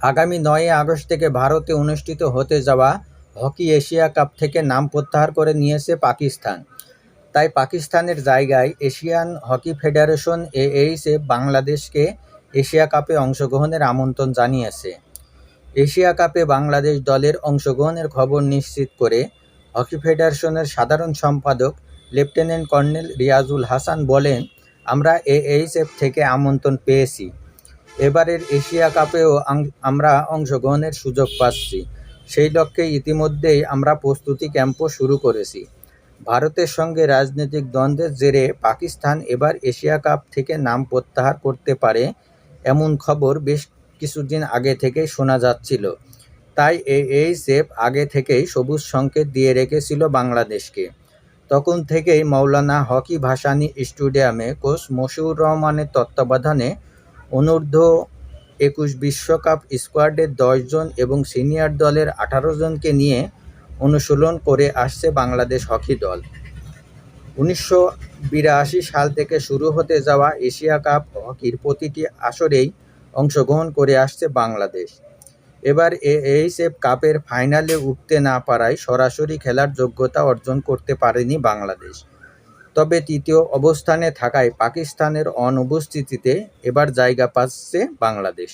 আগামী নয়ই আগস্ট থেকে ভারতে অনুষ্ঠিত হতে যাওয়া হকি এশিয়া কাপ থেকে নাম প্রত্যাহার করে নিয়েছে পাকিস্তান। তাই পাকিস্তানের জায়গায় এশিয়ান হকি ফেডারেশন এএইচএফ বাংলাদেশকে এশিয়া কাপে অংশগ্রহণের আমন্ত্রণ জানিয়েছে। এশিয়া কাপে বাংলাদেশ দলের অংশগ্রহণের খবর নিশ্চিত করে হকি ফেডারেশনের সাধারণ সম্পাদক লেফটেন্যান্ট কর্নেল রিয়াজুল হাসান বলেন, আমরা এএইচএফ থেকে আমন্ত্রণ পেয়েছি। এবারের এশিয়া কাপেও আমরা অংশগ্রহণের সুযোগ পাচ্ছি। সেই লক্ষ্যে ইতিমধ্যেই আমরা প্রস্তুতি ক্যাম্পও শুরু করেছি। ভারতের সঙ্গে রাজনৈতিক দ্বন্দ্বের জেরে পাকিস্তান এবার এশিয়া কাপ থেকে নাম প্রত্যাহার করতে পারে এমন খবর বেশ কিছুদিন আগে থেকেই শোনা যাচ্ছিল। তাই এএইচএফ আগে থেকেই সবুজ সংকেত দিয়ে রেখেছিল বাংলাদেশকে। তখন থেকেই মৌলানা হকি ভাসানী স্টেডিয়ামে কোচ মশিউর রহমানের তত্ত্বাবধানে অনূর্ধ্ব একুশ বিশ্বকাপ স্কোয়াডের দশজন এবং সিনিয়র দলের আঠারো জনকে নিয়ে অনুশীলন করে আসছে বাংলাদেশ হকি দল। উনিশশো বিরাশি সাল থেকে শুরু হতে যাওয়া এশিয়া কাপ হকির প্রতিটি আসরেই অংশগ্রহণ করে আসছে বাংলাদেশ। এবার এএইচএফ কাপের ফাইনালে উঠতে না পারায় সরাসরি খেলার যোগ্যতা অর্জন করতে পারেনি বাংলাদেশ। তবে তৃতীয় অবস্থানে থাকায় পাকিস্তানের অনুপস্থিতিতে এবার জায়গা পাচ্ছে বাংলাদেশ।